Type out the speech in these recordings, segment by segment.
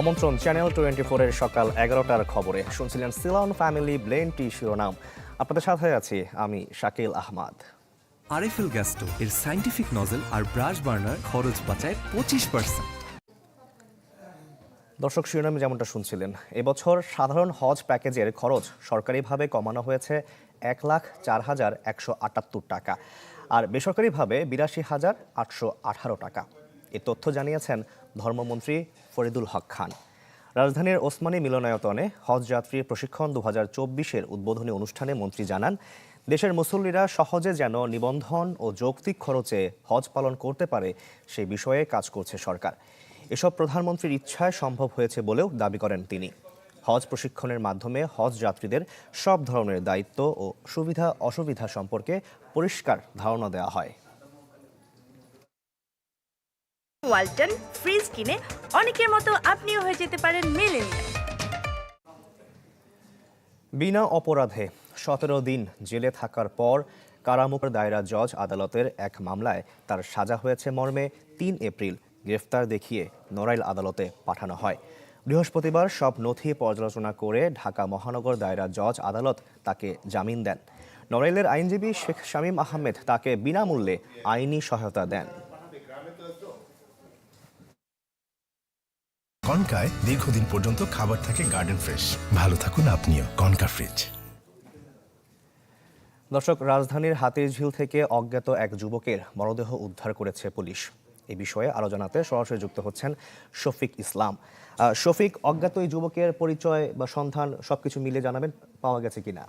আমন্ত্রণ channel twenty ফোরের সকাল এগারোটার খবরে। শুনছিলেন সিলন ফ্যামিলি ব্লেন টি শিরোনাম। আপনাদের সাথে আছি আমি শাকিল আহমাদ। আরএফএল গ্যাস্টো এর সাইন্টিফিক নজেল আর ব্রাশ বার্নার খরচ বাঁচায় পঁচিশ পার্সেন্ট দর্শক শিরোনামে যেমনটা শুনছিলেন এবছর সাধারণ হজ প্যাকেজের খরচ সরকারিভাবে কমানো হয়েছে এক লাখ চার হাজার একশো আটাত্তর টাকা। আর বেসরকারিভাবে বিরাশি হাজার আটশো আঠারো টাকা। এ তথ্য জানিয়েছেন ধর্মমন্ত্রী ফরিদুল হক খান। রাজধানীর ওসমানী মিলনায়তনে হজ যাত্রী প্রশিক্ষণ দু হাজার চব্বিশের উদ্বোধনী অনুষ্ঠানে মন্ত্রী জানান, দেশের মুসল্লিরা সহজে যেন নিবন্ধন ও যৌক্তিক খরচে হজ পালন করতে পারে সেই বিষয়ে কাজ করছে সরকার। এসব প্রধানমন্ত্রীর ইচ্ছায় সম্ভব হয়েছে বলেও দাবি করেন তিনি। হজ প্রশিক্ষণের মাধ্যমে হজ যাত্রীদের সব ধরনের দায়িত্ব ও সুবিধা অসুবিধা সম্পর্কে পরিষ্কার ধারণা দেওয়া হয়। ওয়ালটন ফ্রিজ কিনে অনেকের মতো আপনিও হয়ে যেতে পারেন মেলেনিয়া বিনা অপরাধে সতেরো দিন জেলে থাকার পর কারামুকের দায়রা জজ আদালতের এক মামলায় তার সাজা হয়েছে মর্মে তিন এপ্রিল, গ্রেফতার দেখিয়ে নড়াইল আদালতে পাঠানো হয়। বৃহস্পতিবার সব নথি পর্যালোচনা করে ঢাকা মহানগর দায়রা জজ আদালত তাকে জামিন দেন। নড়াইলের আইনজীবী শেখ শামীম আহমেদ তাকে বিনামূল্যে আইনি সহায়তা দেন। কনকায় দীর্ঘদিন পর্যন্ত খাবার থাকে গার্ডেন ফ্রেশ ভালো থাকুন আপনিও, কনকা ফ্রিজ দর্শক, রাজধানীর হাতিরঝিল থেকে অজ্ঞাত এক যুবকের মরদেহ উদ্ধার করেছে পুলিশ। এ বিষয়ে আরও জানাতে সরাসরি যুক্ত হচ্ছেন শফিক ইসলাম। শফিক, অজ্ঞাত এই যুবকের পরিচয় বা সন্ধান সবকিছু মিলে জানাবেন, পাওয়া গেছে কিনা?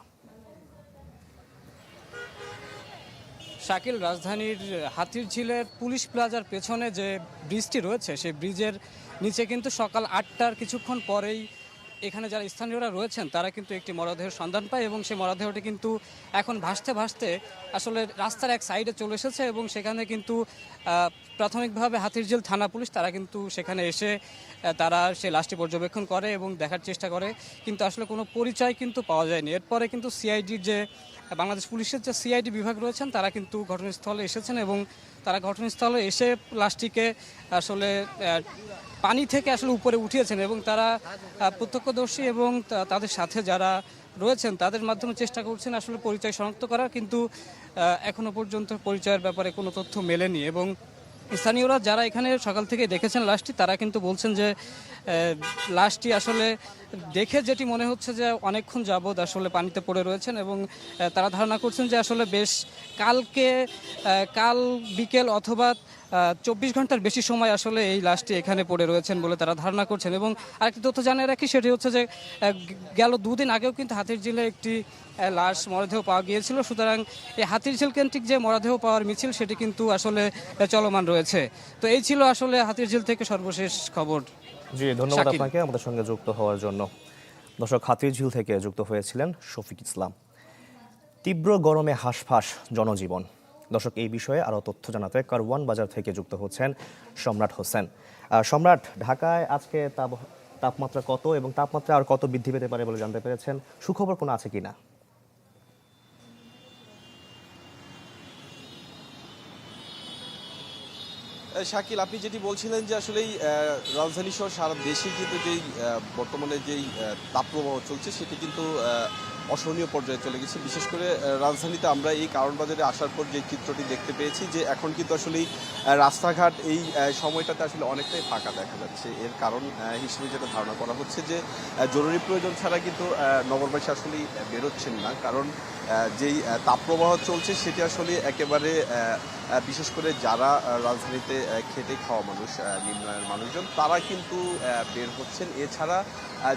শাকিল রাজধানীর হাতির ঝিলের পুলিশ প্লাজার পেছনে যে ব্রিজটি রয়েছে, সেই ব্রিজের নিচে কিন্তু সকাল আটটার কিছুক্ষণ পরেই এখানে যারা স্থানীয়রা রয়েছেন তারা কিন্তু একটি মরদেহের সন্ধান পায় এবং সেই মরদেহটি কিন্তু এখন ভাসতে ভাসতে আসলে রাস্তার এক সাইডে চলে এসেছে এবং সেখানে কিন্তু প্রাথমিকভাবে হাতিরঝিল থানা পুলিশ তারা কিন্তু সেখানে এসে তারা সেই লাশটি পর্যবেক্ষণ করে এবং দেখার চেষ্টা করে। কিন্তু আসলে কোনো পরিচয় কিন্তু পাওয়া যায়নি। এরপরে কিন্তু সিআইডির যে বাংলাদেশ পুলিশের যে সিআইডি বিভাগ রয়েছেন তারা কিন্তু ঘটনাস্থলে এসেছেন এবং তারা ঘটনাস্থলে এসে লাশটিকে আসলে পানি থেকে আসলে উপরে উঠিয়েছেন এবং তারা আহ, প্রত্যক্ষদর্শী এবং তাদের সাথে যারা রয়েছেন তাদের মাধ্যমে চেষ্টা করছেন আসলে পরিচয় শনাক্ত করার কিন্তু আহ, এখনও পর্যন্ত পরিচয়ের ব্যাপারে কোনো তথ্য মেলেনি এবং স্থানীয়রা যারা এখানে সকাল থেকে দেখেছেন লাশটি তারা কিন্তু বলছেন যে লাশটি আসলে দেখে যেটি মনে হচ্ছে যে অনেকক্ষণ যাবৎ আসলে পানিতে পড়ে রয়েছেন এবং তারা ধারণা করছেন যে আসলে বেশ কালকে কাল বিকেল অথবা চব্বিশ ঘণ্টার বেশি সময় আসলে এই লাশটি এখানে পড়ে রয়েছেন বলে তারা ধারণা করছেন। এবং আরেকটি তথ্য জানিয়ে রাখি সেটি হচ্ছে যে গেল দুদিন আগেও কিন্তু হাতির জিলে একটি লাশ মরদেহ পাওয়া গিয়েছিল। সুতরাং এই হাতির ঝিল কেন্দ্রিক যে মরদেহ পাওয়ার মিছিল সেটি কিন্তু আসলে চলমান রয়েছে। তো এই ছিল আসলে হাতির ঝিল থেকে সর্বশেষ খবর। জি ধন্যবাদ আপনাকে আমাদের সঙ্গে যুক্ত হওয়ার জন্য। দর্শক হাতিরঝিল থেকে যুক্ত হয়েছিলেন শফিক ইসলাম। তীব্র গরমে হাঁসফাঁস জনজীবন। দর্শক এই বিষয়ে আরও তথ্য জানাতে কারওয়ান বাজার থেকে যুক্ত হচ্ছেন সম্রাট হোসেন। সম্রাট ঢাকায় আজকে তাপ- তাপমাত্রা কত এবং তাপমাত্রা আর কত বৃদ্ধি পেতে পারে বলে জানতে পেরেছেন? সুখবর কোনো আছে কিনা? আহ, শাকিল আপনি যেটি বলছিলেন যে আসলেই আহ, রাজধানী সহ সারা দেশে কিন্তু যেই বর্তমানে যেই তাপপ্রবাহ চলছে সেটি কিন্তু অসহনীয় পর্যায়ে চলে গেছে। বিশেষ করে রাজধানীতে আমরা এই কারণবাজারে আসার পর যে চিত্রটি দেখতে পেয়েছি যে এখন কিন্তু আসলেই রাস্তাঘাট এই সময়টাতে আসলে অনেকটাই ফাঁকা দেখা যাচ্ছে। এর কারণ হিসেবে যেটা ধারণা করা হচ্ছে যে জরুরি প্রয়োজন ছাড়া কিন্তু নগরবাসী আসলেই বেরোচ্ছেন না। কারণ যেই তাপপ্রবাহ চলছে সেটি আসলে একেবারে বিশেষ করে যারা রাজধানীতে খেটে খাওয়া মানুষ আহ, নিম্ন আয়ের মানুষজন তারা কিন্তু বের হচ্ছেন। এছাড়া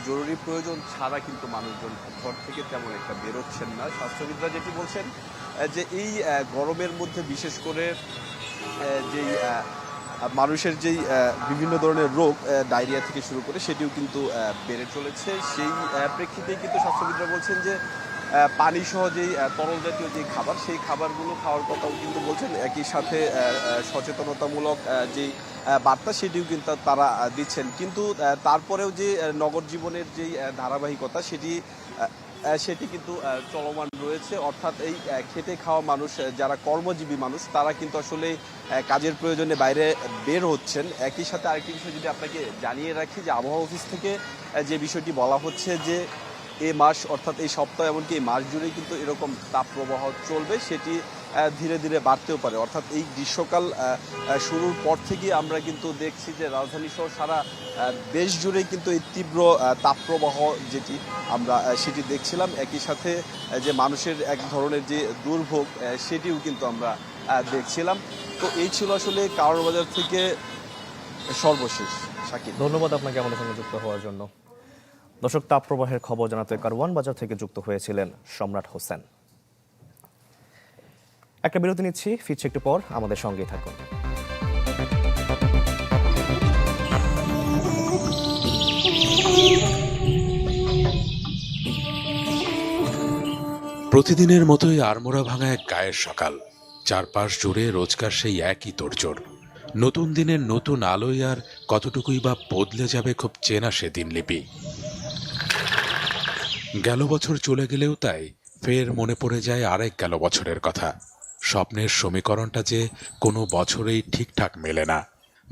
জরুরি প্রয়োজন ছাড়া কিন্তু মানুষজন ঘর থেকে তেমন একটা বেরোচ্ছেন না। স্বাস্থ্যবিদরা যেটি বলছেন যে এই গরমের মধ্যে বিশেষ করে যেই মানুষের যেই বিভিন্ন ধরনের রোগ ডায়রিয়া থেকে শুরু করে সেটিও কিন্তু বেড়ে চলেছে। সেই প্রেক্ষিতেই কিন্তু স্বাস্থ্যবিদরা বলছেন যে আহ, পানি সহ যেই তরল জাতীয় যে খাবার সেই খাবারগুলো খাওয়ার কথাও কিন্তু বলছেন। একই সাথে সচেতনতামূলক যেই বার্তা সেটিও কিন্তু তারা দিচ্ছেন। কিন্তু তারপরেও যে নগর জীবনের যেই ধারাবাহিকতা সেটি সেটি কিন্তু চলমান রয়েছে। অর্থাৎ এই খেটে খাওয়া মানুষ যারা কর্মজীবী মানুষ তারা কিন্তু আসলে কাজের প্রয়োজনে বাইরে বের হচ্ছেন। একই সাথে আরেকটি বিষয় যদি আপনাকে জানিয়ে রাখি যে আবহাওয়া অফিস থেকে যে বিষয়টি বলা হচ্ছে যে এই মাস, অর্থাৎ এই সপ্তাহ এমনকি এই মাস জুড়েই কিন্তু এরকম তাপপ্রবাহ চলবে, সেটি ধীরে ধীরে বাড়তেও পারে। অর্থাৎ এই গ্রীষ্মকাল শুরুর পর থেকেই আমরা কিন্তু দেখছি যে রাজধানী সহ সারা দেশ জুড়েই কিন্তু এই তীব্র তাপপ্রবাহ যেটি আমরা সেটি দেখছিলাম। একই সাথে যে মানুষের এক ধরনের যে দুর্ভোগ সেটিও কিন্তু আমরা দেখছিলাম। তো এই ছিল আসলে কারণ বাজার থেকে সর্বশেষ শাকিব ধন্যবাদ আপনাকে আমাদের সঙ্গে যুক্ত হওয়ার জন্য। দর্শক তাপপ্রবাহের খবর জানাতে কারওয়ান বাজার থেকে যুক্ত হয়েছিলেন সম্রাট হোসেন। একটা বিরতি নিচ্ছি, ফিরছি একটু পর, আমাদের সঙ্গেই থাকুন। প্রতিদিনের মতোই আড়মোড়া ভাঙা এক গায়ের সকাল। চারপাশ জুড়ে রোজকার সেই একই তোড়জোড়। নতুন দিনের নতুন আলোয় আর কতটুকুই বা বদলে যাবে খুব চেনা সে দিনলিপি গেল বছর চলে গেলেও তাই ফের মনে পড়ে যায় আরেক গেল বছরের কথা। স্বপ্নের সমীকরণটা যে কোনো বছরেই ঠিকঠাক মেলে না।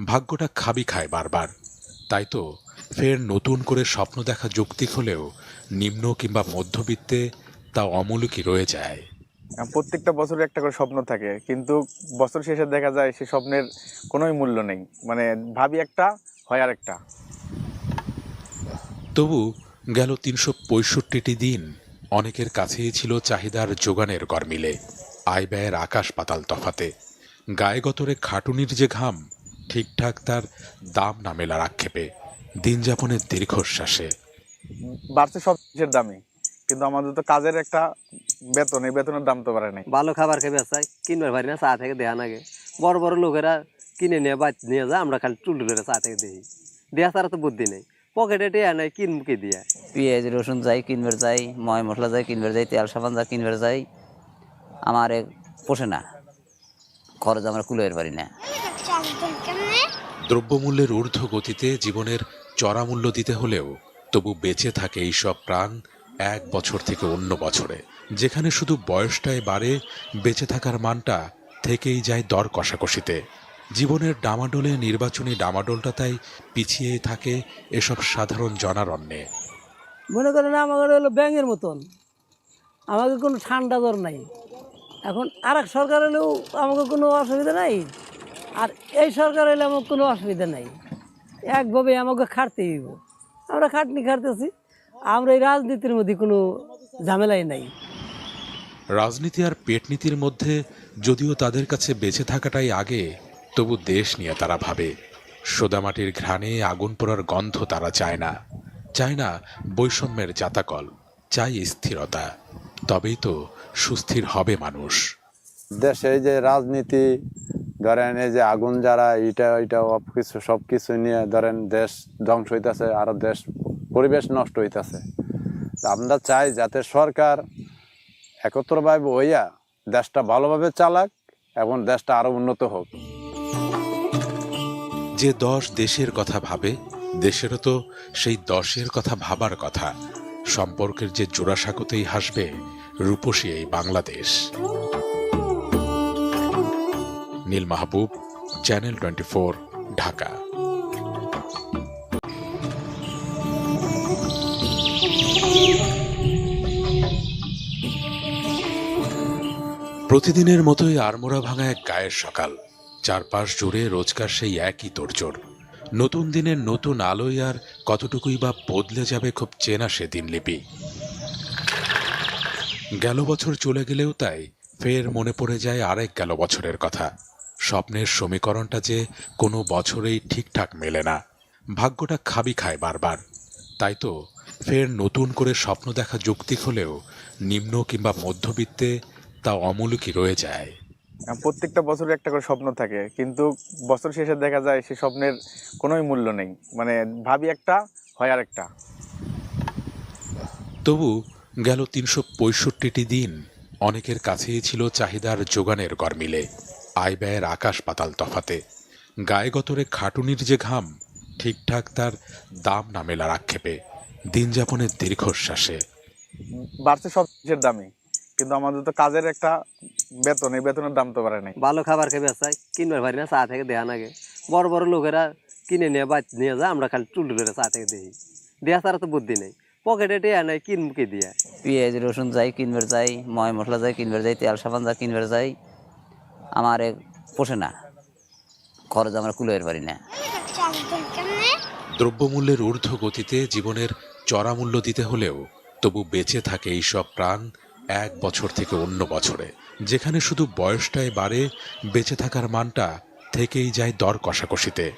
ভাগ্যটা খাবি খায় বারবার। তাই তো ফের নতুন করে স্বপ্ন দেখা যৌক্তিক হলেও নিম্ন কিংবা মধ্যবিত্তে তা অমূলকই রয়ে যায়? প্রত্যেকটা বছরে একটা করে স্বপ্ন থাকে কিন্তু বছর শেষে দেখা যায় সে স্বপ্নের কোনোই মূল্য নেই। মানে ভাবি একটা হয় আর একটা তবু গেল তিনশো পঁয়ষট্টিটি দিন। অনেকের কাছেই ছিল চাহিদার যোগানের গরমিলে। আয় ব্যয়ের আকাশ পাতাল তফাতে। গায়ে গতরে খাটুনির যে ঘাম ঠিকঠাক তার দাম না মেলার আক্ষেপে। দিন যাপনের দীর্ঘশ্বাসে। বাড়ছে সব কিছুর দামই কিন্তু আমাদের তো কাজের একটা বেতন এই বেতনের দাম তো বাড়ে নাই। ভালো খাবার খেয়ে চাই কিনবার পারি না চা থেকে দেয়া লাগে। বড় বড় লোকেরা কিনে নিয়ে বাদ নিয়ে যায় আমরা খালি টুল করে চা থেকে দিই। দেয়া ছাড়া তো বুদ্ধি নেই। পকেটে টেয়া নেই কিন মুখে দিয়া? পেঁয়াজ রসুন যাই কিনবার যাই ময় মশলা যাই কিনবার যাই তেল সাবান যা কিনবার যাই আমার পোষে না। খরচ আমরা কুলের পারি না। দ্রব্যমূল্যের ঊর্ধ্ব গতিতে জীবনের চড়া মূল্য দিতে হলেও তবু বেঁচে থাকে এইসব প্রাণ এক বছর থেকে অন্য বছরে। যেখানে শুধু বয়সটাই বাড়ে বেঁচে থাকার মানটা থেকেই যায় দর কষাকষিতে। জীবনের ডামাডোলে নির্বাচনী ডামাডোলটা তাই পিছিয়ে থাকে এসব সাধারণ জনারণ্যে। মনে করেন আমার হলো ব্যাঙের মতন। আমাকে কোনো ঠান্ডা জ্বর নাই। এখন আর এক সরকার হলেও আমাকে কোনো অসুবিধা নাই। আর এই সরকার হলে আমার কোনো অসুবিধা নাই। একভাবে আমাকে খাটতে হইব। আমরা খাটনি খাটতেছি। আমরা এই রাজনীতির মধ্যে কোনো ঝামেলাই নাই। রাজনীতি আর পেটনীতির মধ্যে যদিও তাদের কাছে বেঁচে থাকাটাই আগে তবু দেশ নিয়ে তারা ভাবে। সোদামাটির ঘ্রাণে আগুন পোড়ার গন্ধ তারা চায় না। চায় না বৈষম্যের জাতাকল চাই স্থিরতা। তবেই তো সুস্থির হবে মানুষ। দেশে যে রাজনীতি, ধরেন এই যে আগুন যারা এটা এটা কিছু সব কিছু নিয়ে ধরেন দেশ ধ্বংস হইতেছে, আরও দেশ, পরিবেশ নষ্ট হইতেছে। আমরা চাই যাতে সরকার একত্রভাবে হইয়া দেশটা ভালোভাবে চালাক এবং দেশটা আরও উন্নত হোক। যে দশ দেশের কথা ভাবে, দেশেরও তো সেই দশের কথা ভাবার কথা। সম্পর্কের যে জোড়াসাঁকোতেই হাসবে রূপসী এই Bangladesh. Neel Mahbub, channel twenty four, Dhaka. প্রতিদিনের মতোই আড়মোড়া ভাঙা এক গায়ের সকাল। চারপাশ জুড়ে রোজকার সেই একই তোড়জোড়। নতুন দিনের নতুন আলোয় আর কতটুকুই বা বদলে যাবে খুব চেনা সে দিনলিপি গেল বছর চলে গেলেও তাই ফের মনে পড়ে যায় আরেক গেল বছরের কথা। স্বপ্নের সমীকরণটা যে কোনো বছরেই ঠিকঠাক মেলে না। ভাগ্যটা খাবি খায় বারবার। তাই তো ফের নতুন করে স্বপ্ন দেখা যৌক্তিক হলেও নিম্ন কিংবা মধ্যবিত্তে তা অমূলকই রয়ে যায়। প্রত্যেকটা বছরে একটা করে স্বপ্ন থাকে কিন্তু বছর শেষে দেখা যায় সে স্বপ্নের কোনোই মূল্য নেই। মানে ভাবি একটা হয় আর একটা তবু গেল তিনশো পঁয়ষট্টিটি দিন অনেকের কাছেই ছিল চাহিদার যোগানের গরমিলে আয় ব্যয়ের আকাশ পাতাল তফাতে। গায়ে গতরে খাটুনির যে ঘাম ঠিকঠাক তার দাম না মেলার আক্ষেপে। দিন যাপনের দীর্ঘশ্বাসে। বাড়ছে সব দামই। কিন্তু আমাদের তো কাজের একটা বেতন এই বেতনের দাম তো বাড়ে নাই। ভালো খাবার খেয়ে চাই কিনবার পারি না চা থেকে দেয়া নাগে বড় বড় লোকেরা কিনে নিয়ে বাদ নিয়ে যায় আমরা খালি চুল করে চা থেকে দিই। দেয়া ছাড়া তো বুদ্ধি নেই। পকেটে টেয়া নেই কিন মুখে দিয়া? পেঁয়াজ রসুন যাই কিনবার যাই ময় মশলা যাই কিনবার যাই তেল সাবান যা কিনবার যাই আমার পোষে না। খরচ আমরা কুলোয়ের পারি না। দ্রব্যমূল্যের ঊর্ধ্ব গতিতে জীবনের চড়া মূল্য দিতে হলেও তবু বেঁচে থাকে এই সব প্রাণ এক বছর থেকে অন্য বছরে, যেখানে শুধু বয়সটাই বাড়ে, বেঁচে থাকার মানটা থেকেই যায় দর কষাকষিতে।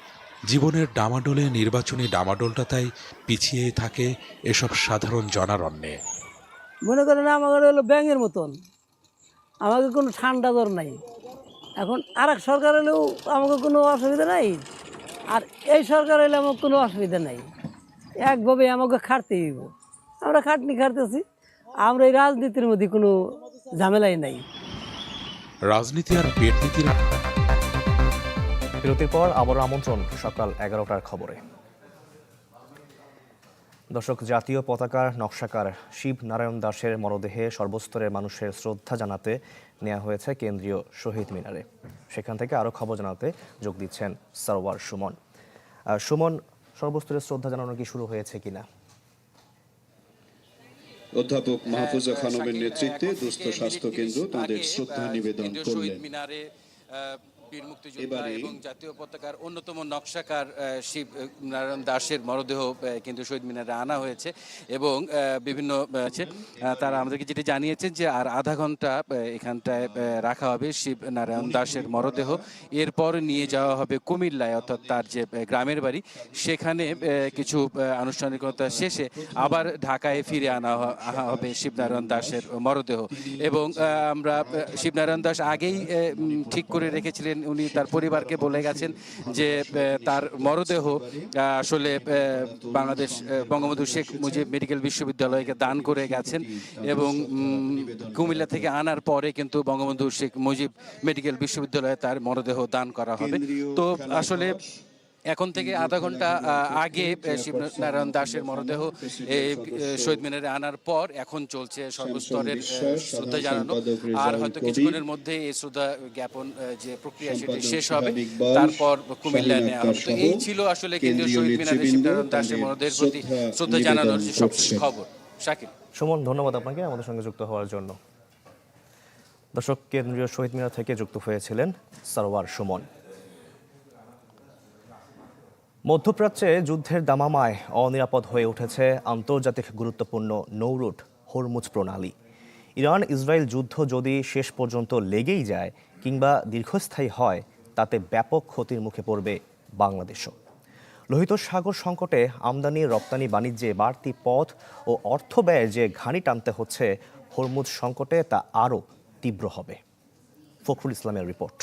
জীবনের ডামাডোলে নির্বাচনী ডামাডোলটা তাই পিছিয়ে থাকে এসব সাধারণ জনারণ্যে। মনে করেন আমার হলো ব্যাঙের মতন। আমাকে কোনো ঠান্ডা জ্বর নাই। এখন আর এক সরকার এলেও আমাকে কোনো অসুবিধা নাই। আর এই সরকার এলে আমার কোনো অসুবিধা নাই। একভাবে আমাকে খাটতে হইব। আমরা খাটনি খাটতেছি। আমরা এই রাজনীতির মধ্যে কোনো ঝামেলাই নাই। রাজনীতি আর পেটনীতির বিরতির পর আবারও আমন্ত্রণ সকাল এগারোটার খবরে। দর্শক জাতীয় পতাকার নকশাকার শিব নারায়ণ দাসের মরদেহে সর্বস্তরের মানুষের শ্রদ্ধা জানাতে নেওয়া হয়েছে কেন্দ্রীয় শহীদ মিনারে। সেখান থেকে আরও খবর জানাতে যোগ দিচ্ছেন সরওয়ার সুমন। সুমন সর্বস্তরের শ্রদ্ধা জানানো কি শুরু হয়েছে কিনা? অধ্যাপক মাহফুজা খানমের নেতৃত্বে দুস্থ স্বাস্থ্য কেন্দ্র তাদের শ্রদ্ধা নিবেদন করলেন। বীর মুক্তিযোদ্ধা এবং জাতীয় পতাকার অন্যতম নকশাকার শিব নারায়ণ দাসের মরদেহ কিন্তু শহীদ মিনারে আনা হয়েছে এবং বিভিন্ন আছে। তারা আমাদেরকে যেটি জানিয়েছেন যে আর আধা ঘণ্টা এখানটায় রাখা হবে শিব নারায়ণ দাসের মরদেহ। এরপর নিয়ে যাওয়া হবে কুমিল্লায় অর্থাৎ তার যে গ্রামের বাড়ি সেখানে কিছু আনুষ্ঠানিকতা শেষে আবার ঢাকায় ফিরে আনা হবে শিবনারায়ণ দাসের মরদেহ। এবং আমরা শিবনারায়ণ দাস আগেই ঠিক করে রেখেছিলেন উনি তার পরিবারকে বলে গেছেন যে তার মরদেহ আসলে বাংলাদেশ বঙ্গবন্ধু শেখ মুজিব মেডিকেল বিশ্ববিদ্যালয়কে দান করে গেছেন এবং কুমিল্লা থেকে আনার পরে কিন্তু বঙ্গবন্ধু শেখ মুজিব মেডিকেল বিশ্ববিদ্যালয়ে তার মরদেহ দান করা হবে। তো আসলে এখন থেকে আধা ঘণ্টা আহ, আগে শিবনারায়ণ দাসের মরদেহ এই, শহীদ মিনারে আনার পর এখন চলছে সর্বস্তরের শ্রদ্ধা জানানো। আর হয়তো কিছুক্ষণের মধ্যে এই শ্রদ্ধা জ্ঞাপন যে প্রক্রিয়া সেটি শেষ হবে। তারপর কুমিল্লায় নেওয়া হবে। তো এই ছিল আসলে কেন্দ্রীয় শহীদ মিনারে শিবনারায়ণ দাসের মরদেহের প্রতি শ্রদ্ধা জানানোর যে সবশেষ খবর। শাকিব সুমন ধন্যবাদ আপনাকে আমাদের সঙ্গে যুক্ত হওয়ার জন্য। দর্শক কেন্দ্রীয় শহীদ মিনার থেকে যুক্ত হয়েছিলেন সরওয়ার সুমন। মধ্যপ্রাচ্যে যুদ্ধের দামামায় অনিরাপদ হয়ে উঠেছে আন্তর্জাতিক গুরুত্বপূর্ণ নৌরুট হরমুজ প্রণালী। ইরান, ইসরায়েল যুদ্ধ যদি শেষ পর্যন্ত লেগেই যায় কিংবা দীর্ঘস্থায়ী হয়, তাতে ব্যাপক ক্ষতির মুখে পড়বে বাংলাদেশও। লোহিত সাগর সংকটে আমদানি, রপ্তানি, বাণিজ্যে বাড়তি পথ ও অর্থ ব্যয়ের যে ঘানি টানতে হচ্ছে হরমুজ সংকটে তা আরও তীব্র হবে। ফখরুল ইসলামের report.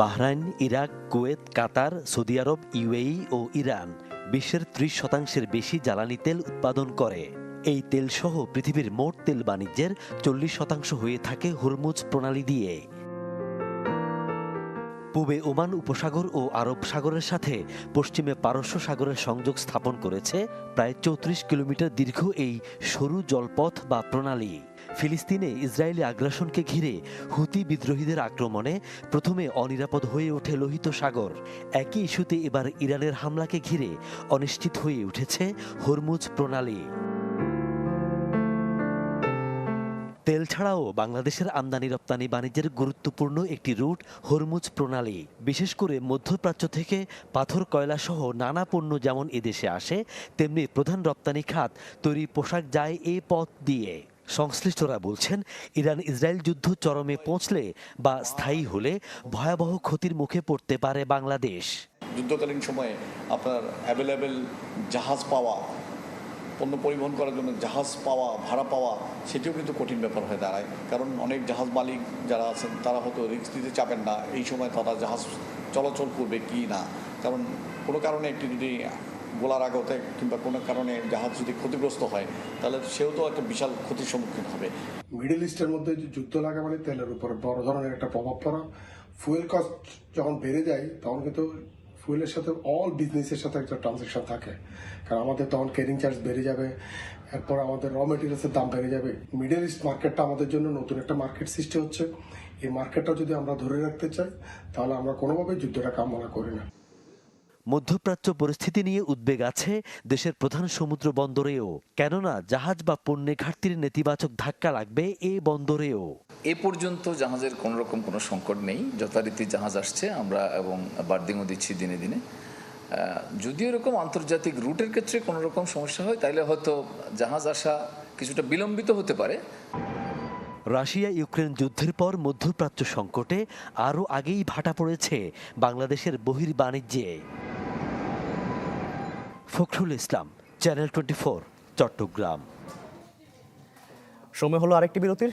Bahrain, Iraq, Kuwait, Qatar, Saudi Arab, UAE ও ইরান বিশ্বের ত্রিশ শতাংশের বেশি জ্বালানি তেল উৎপাদন করে। এই তেলসহ পৃথিবীর মোট তেল বাণিজ্যের চল্লিশ শতাংশ হয়ে থাকে হরমুজ প্রণালী দিয়ে। পূবে ওমান উপসাগর ও আরব সাগরের সাথে পশ্চিমে পারস্য সাগরের সংযোগ স্থাপন করেছে প্রায় চৌত্রিশ কিলোমিটার দীর্ঘ এই সরু জলপথ বা প্রণালী। ফিলিস্তিনে ইসরায়েলি আগ্রাসনকে ঘিরে হুতি বিদ্রোহীদের আক্রমণে প্রথমে অনিরাপদ হয়ে ওঠে লোহিত সাগর। একই ইস্যুতে এবার ইরানের হামলাকে ঘিরে অনিশ্চিত হয়ে উঠেছে হরমুজ প্রণালী। তেল ছাড়াও বাংলাদেশের আমদানি রপ্তানি বাণিজ্যের গুরুত্বপূর্ণ একটি রুট হরমুজ প্রণালী। বিশেষ করে মধ্যপ্রাচ্য থেকে পাথর কয়লা সহ নানা পণ্য যেমন এদেশে আসে, তেমনি প্রধান রপ্তানি খাত তৈরি পোশাক যায় এ পথ দিয়ে। সংশ্লিষ্টরা বলছেন ইরান ইসরায়েল যুদ্ধ চরমে পৌঁছলে বা স্থায়ী হলে ভয়াবহ ক্ষতির মুখে পড়তে পারে বাংলাদেশ। যুদ্ধকালীন সময়ে আপনার অ্যাভেলেবেল জাহাজ পাওয়া, পণ্য পরিবহন করার জন্য জাহাজ পাওয়া, ভাড়া পাওয়া, সেটিও কিন্তু কঠিন ব্যাপার হয়ে দাঁড়ায়। কারণ অনেক জাহাজ মালিক যারা আছেন, তারা হয়তো রিস্ক দিতে চাবেন না। এই সময় তারা জাহাজ চলাচল করবে কি না? কারণ কোনো কারণে একটি যদি গোলার আগতে কিংবা কোনো কারণে জাহাজ যদি ক্ষতিগ্রস্ত হয়, তাহলে সেও তো একটা বিশাল ক্ষতির সম্মুখীন হবে। মিডল ইস্টের মধ্যে যুদ্ধ লাগা মানে তেলের উপরে বড় ধরনের একটা প্রভাব পড়া। ফুয়েল কস্ট যখন বেড়ে যায়, তখন কিন্তু ফুয়েলের সাথে অল বিজনেসের সাথে একটা ট্রানজেকশন থাকে। কারণ আমাদের তখন ক্যারিং চার্জ বেড়ে যাবে, এরপর আমাদের র মেটেরিয়ালসের দাম বেড়ে যাবে। মিডল ইস্ট মার্কেটটা আমাদের জন্য নতুন একটা মার্কেট সৃষ্টি হচ্ছে। এই মার্কেটটা যদি আমরা ধরে রাখতে চাই, তাহলে আমরা কোনোভাবেই যুদ্ধটা কামনা করি না। মধ্যপ্রাচ্য পরিস্থিতি নিয়ে উদ্বেগ আছে দেশের প্রধান সমুদ্র বন্দরেও। কেননা জাহাজ বা পণ্যে ঘাটতির নেতিবাচক ধাক্কা লাগবে এ বন্দরেও। এ পর্যন্ত জাহাজের কোনো রকম কোনো সংকট নেই। যথারীতি জাহাজ আসছে আমরা এবং বার্দিংও দিচ্ছি দিনে দিনে। যদি এরকম আন্তর্জাতিক রুটের ক্ষেত্রে কোনো রকম সমস্যা হয় তাহলে হয়তো জাহাজ আসা কিছুটা বিলম্বিত হতে পারে। রাশিয়া ইউক্রেন যুদ্ধের পর মধ্যপ্রাচ্য সংকটে আরও আগেই ভাটা পড়েছে বাংলাদেশের বহির্বাণিজ্যে। ফখরুল ইসলাম চ্যানেল টোয়েন্টি চট্টগ্রাম সময় হলো আরেকটি বিরতির